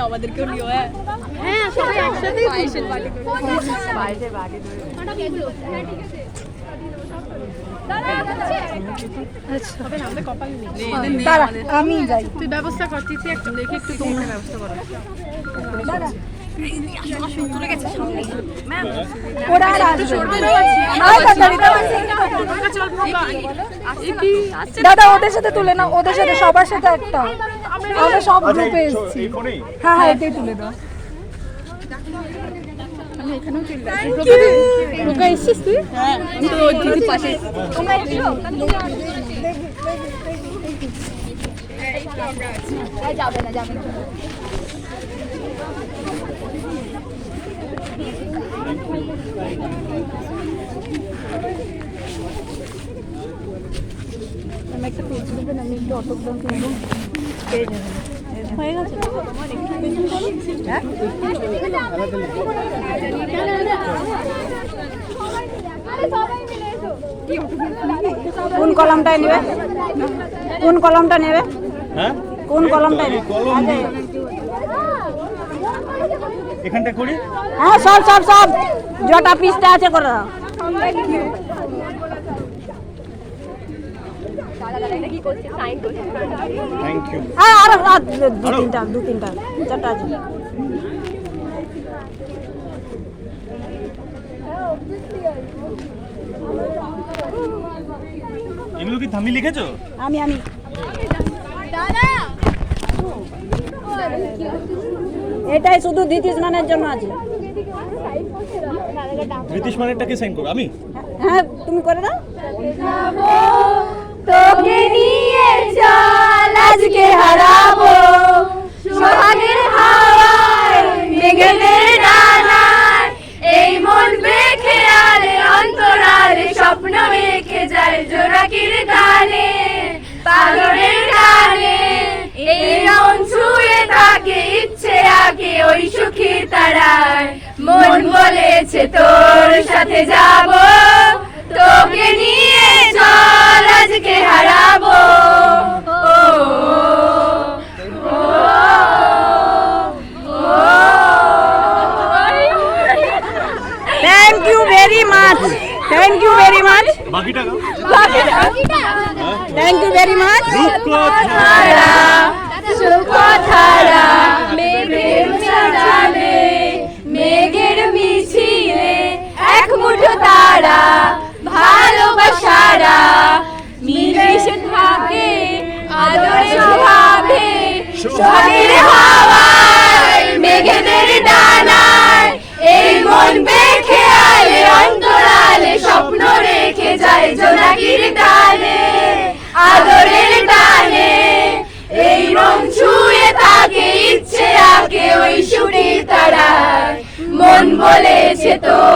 আমাদেরকেও নিও হ্যাঁ। সবাই একসাথেই আমি যাই। তুই ব্যবস্থা করতেছি একটু দেখে একটু তোমরা ব্যবস্থা করো। ওরা আর আসবে। দাদা ওদের সাথে তুলে না ওদের সাথে সবার সাথে একটা। আমরা সব আচ্ছা গ্রুপে এসেছি। হ্যাঁ হ্যাঁ এটাই তুলে দাও। রোকা এসছিস তুই? হ্যাঁ আমি তো ওই দিদির পাশে আমি একটা পেজ দেবেন আমি একটু অটোগ্রাম করব পেয়ে যাবেন হয়ে? গেছে? কোন কলমটায় নেবে? কোন কলমটা নেবে? হ্যাঁ? কোন কলমটা নেবে? এখানটা করি? হ্যাঁ সব সব সব। যটা পিসটা আছে করে দাও। থ্যাংক ইউ হ্যাঁ আরও আর দু তিনটা দু তিনটা চারটা আছে। এগুলো কি থামি লিখেছো? আমি আমি। এটাই শুধু দিতিস মানের জন্য আছে। ব্রিটিশ মানেরটাকে সাইন করো আমি? হ্যাঁ তুমি করে দাও। তোকে নিয়ে চল আজকে হারাবো। সোহাগের হাওয়ায় মেঘেদের ডানায় এই মন বেখে আলে অন্তরালে স্বপ্ন রেখে যায় গানে পাগলের তারায়। মন বলেছে তোর সাথে যাব। তোকে নিয়ে চল আজকে হারাবো। ও, ও, thank you very much thank you very much বাকিটা থ্যাংক ইউ ভেরি মাচ তারা সুখধারা সে তো